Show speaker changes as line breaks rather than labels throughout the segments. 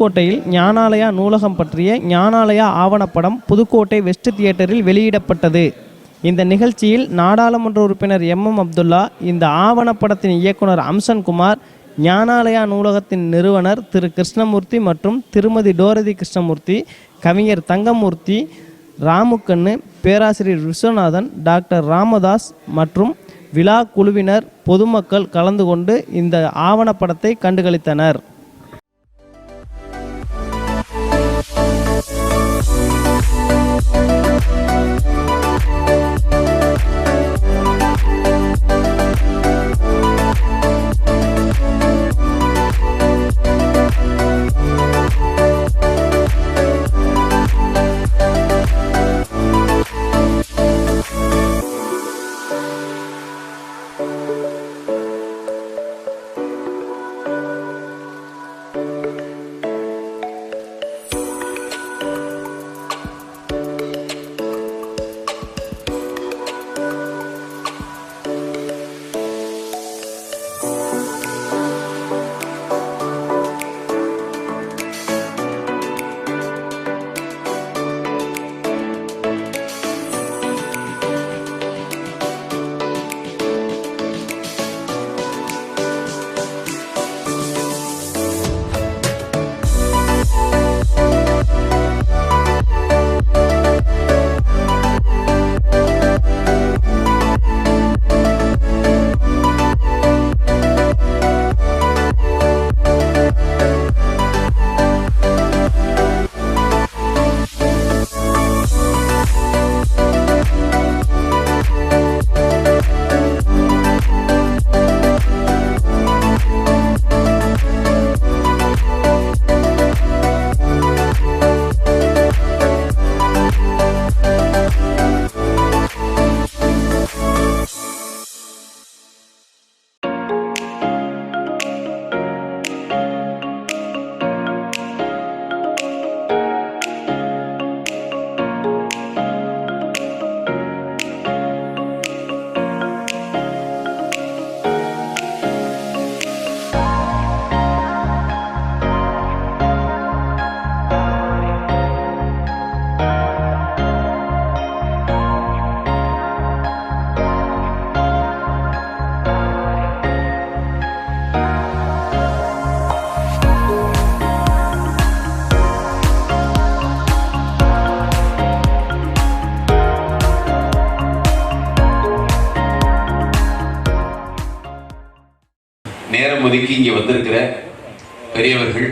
புதுக்கோட்டையில் ஞானாலயா நூலகம் பற்றிய ஞானாலயா ஆவணப்படம் புதுக்கோட்டை வெஸ்ட் தியேட்டரில் வெளியிடப்பட்டது. இந்த நிகழ்ச்சியில் நாடாளுமன்ற உறுப்பினர் எம் எம் அப்துல்லா இந்த ஆவணப்படத்தின் இயக்குனர் அம்சன்குமார் ஞானாலயா நூலகத்தின் நிறுவனர் திரு கிருஷ்ணமூர்த்தி மற்றும் திருமதி டோரதி கிருஷ்ணமூர்த்தி கவிஞர் தங்கமூர்த்தி ராமுக்கண்ணு பேராசிரியர் விஸ்வநாதன் டாக்டர் ராமதாஸ் மற்றும் விழா குழுவினர் பொதுமக்கள் கலந்து கொண்டு இந்த ஆவணப்படத்தை கண்டுகளித்தனர்.
Música இங்கே வந்திருக்கிற பெரியவர்கள்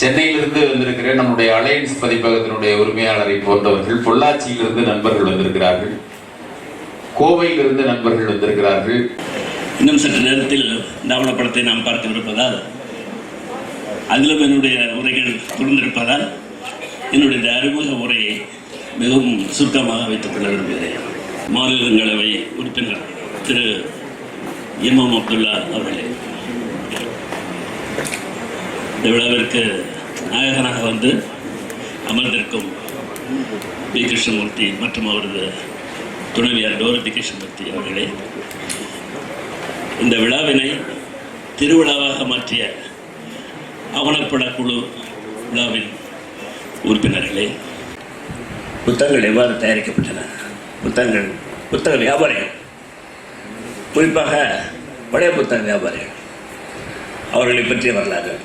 சென்னையிலிருந்து வந்திருக்கிற நம்முடைய அலையன்ஸ் பதிப்பகத்தினுடைய உரிமையாளரை போன்றவர்கள் பொள்ளாச்சியிலிருந்து நண்பர்கள் வந்திருக்கிறார்கள் கோவையிலிருந்து நண்பர்கள் வந்திருக்கிறார்கள்.
இன்னும் சற்று நேரத்தில் இந்த படத்தை நாம் பார்க்கவிருப்பதால் அதிலும் என்னுடைய உரைகள் தொடர்ந்திருப்பதால் என்னுடைய அறிமுக உரையை மிகவும் சுருக்கமாக வைத்துக் கொள்ள விரும்புகிறேன். மாநிலங்களவை உறுப்பினர் திரு எம் அப்துல்லா அவர்களே. இந்த விழாவிற்கு நாயகனாக வந்து அமர்ந்திருக்கும் பி கிருஷ்ணமூர்த்தி மற்றும் அவரது துணைவியார் டோரதி கிருஷ்ணமூர்த்தி அவர்களே இந்த விழாவினை திருவிழாவாக மாற்றிய ஆவணப்பட குழு விழாவின் உறுப்பினர்களே புத்தகங்கள் எவ்வாறு தயாரிக்கப்பட்டன? புத்தகங்கள் புத்தக வியாபாரிகள். குறிப்பாக பழைய புத்தக வியாபாரிகள். அவர்களை பற்றிய வரலாறு.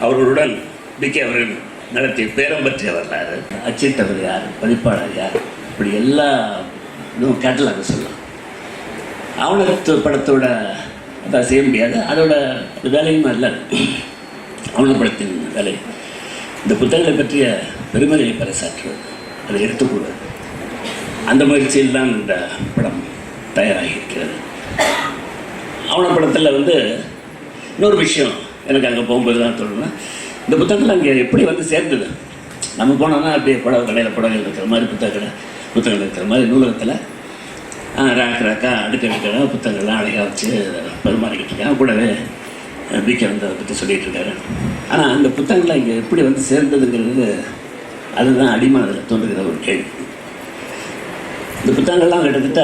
அவர்களுடன் பிகே அவர்கள் நடத்திய பேரம் பற்றிய வரலாறு அச்சிட்டவர் யார் பதிப்பாளர் யார் இப்படி எல்லா இதுவும் கேட்டலாக சொல்லலாம். ஆவணத்து படத்தோட அதான் செய்ய முடியாது. அதோட வேலையும் அல்ல. ஆவணப்படத்தின் வேலை. இந்த புத்தகங்களை பற்றிய பெருமையை பறைசாற்றுவது அதை எடுத்துக்கூடாது அந்த முயற்சியில் தான் இந்த படம் தயாராகி இருக்கிறது. ஆவணப்படத்தில் வந்து இன்னொரு விஷயம். எனக்கு அங்கே போகும்போது தான் தோணுன்னா இந்த புத்தகங்கள் அங்கே எப்படி வந்து சேர்ந்தது? நம்ம போனோம்னா அப்படியே புடவை கடையில் புடவைகள் இருக்கிற மாதிரி புத்தகங்களை புத்தகங்கள் இருக்கிற மாதிரி நூலகத்தில் ரேக் ரேக்காக அடுக்க அடுக்க புத்தகங்கள்லாம் அழகாக வச்சு பரிமாறிக்கிட்டு இருக்கேன் கூடவே பிகே அதை பற்றி சொல்லிகிட்டு இருக்காரு. ஆனால் அந்த புத்தகங்களை இங்கே எப்படி வந்து சேர்ந்ததுங்கிறது அதுதான் அடிமானதில் தோன்றுகிற ஒரு கேள்வி. இந்த புத்தகங்கள்லாம் கிட்டத்தட்ட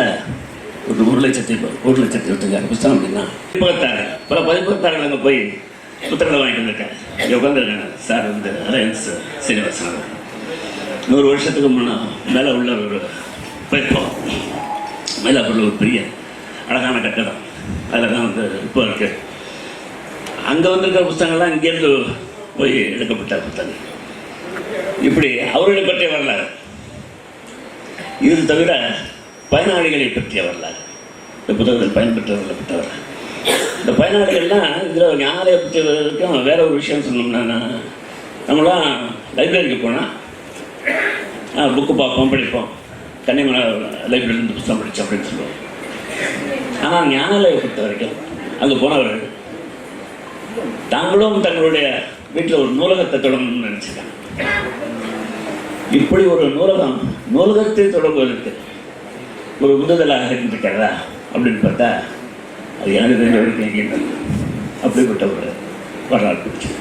ஒரு ஒரு லட்சத்தி ஒரு லட்சத்தி இருபத்தஞ்சாயிரம் புத்தகம் அப்படின்னா பதிப்பகத்தாரர் பல பதிப்பகத்தாரர்கள் அங்கே போய் புத்தகங்களை வாங்கிட்டு வந்திருக்கேன். இங்கே உட்காந்துருக்கேன் சார் வந்து அலையன்ஸ் சீனிவாசன் நூறு வருஷத்துக்கு முன்னே மேலே உள்ள ஒரு பைப்பம் மயிலாப்பூரில் ஒரு பெரிய அழகான கட்டடம். அதில் தான் வந்து இப்போ இருக்கு. அங்கே வந்திருக்கிற புத்தகங்கள்லாம் இங்கேருந்து போய் எடுக்கப்பட்ட புத்தகம். இப்படி அவர்களை பற்றிய வரலாறு. இது தவிர பயனாளிகளை பற்றிய வரலாறு. இந்த புத்தகத்தில் பயன்பெற்றவர்களை பற்றிய வரலாறு. இந்த பயனாளிகள்லாம் இதில் ஞானாலய பற்றி வரைக்கும் வேற ஒரு விஷயம் சொன்னோம்னா நம்மளாம் லைப்ரரிக்கு போனால் புக்கு பார்ப்போம் படிப்போம். கன்னிமலை லைப்ரரியிலேருந்து புத்தகம் படித்தோம் அப்படின்னு சொல்லுவோம். ஆனால் ஞானாலயை பொறுத்த வரைக்கும் அங்கே போனவர்கள் தாங்களும் தங்களுடைய வீட்டில் ஒரு நூலகத்தை தொடங்கணும்னு நினச்சிட்டாங்க இப்படி ஒரு நூலகம் நூலகத்தை தொடங்குவதற்கு ஒரு உந்துதலாக இருந்திருக்கிறதா அப்படின்னு பார்த்தா அது எனக்கு தெரிஞ்ச வரைக்கும் எங்கேயும் அப்படிப்பட்ட ஒரு வரலாறு பிடிச்சது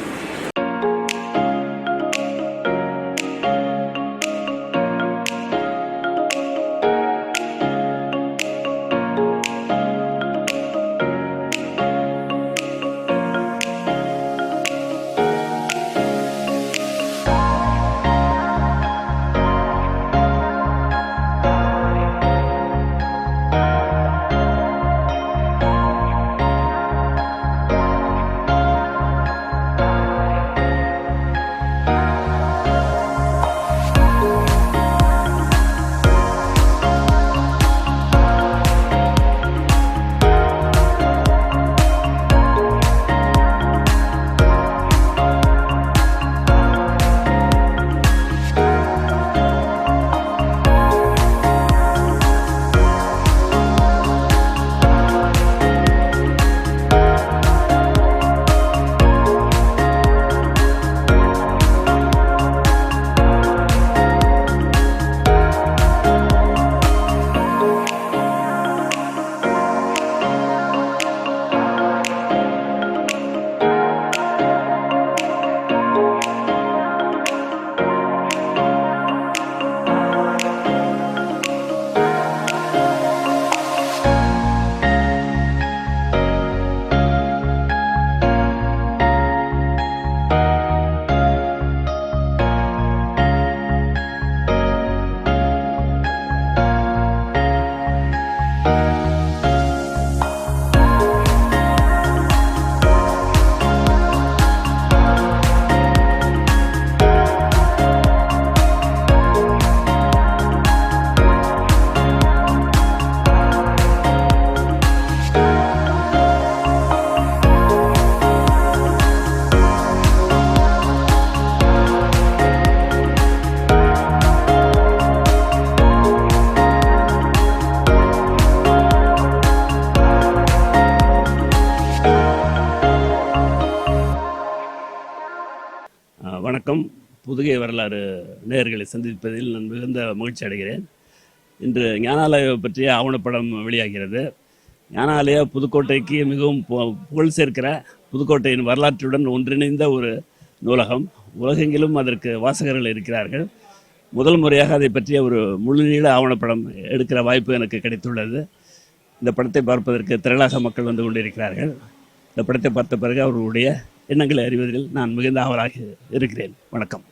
வணக்கம். புதுகை வரலாறு நேயர்களை சந்திப்பதில் நான் மிகுந்த மகிழ்ச்சி அடைகிறேன். இன்று ஞானாலய பற்றிய ஆவணப்படம் வெளியாகிறது. ஞானாலய புதுக்கோட்டைக்கு மிகவும் பு- புகழ் சேர்க்கிற புதுக்கோட்டையின் வரலாற்றுடன் ஒன்றிணைந்த ஒரு நூலகம். உலகெங்கிலும் அதற்கு வாசகர்கள் இருக்கிறார்கள். முதல் முறையாக அதை பற்றிய ஒரு முழுநீள ஆவணப்படம் எடுக்கிற வாய்ப்பு எனக்கு கிடைத்துள்ளது. இந்த படத்தை பார்ப்பதற்கு திரளாக மக்கள் வந்து கொண்டிருக்கிறார்கள். இந்த படத்தை பார்த்த பிறகு அவர்களுடைய எண்ணங்களை அறிவதில் நான் மிகுந்த ஆவலாக இருக்கிறேன். வணக்கம்.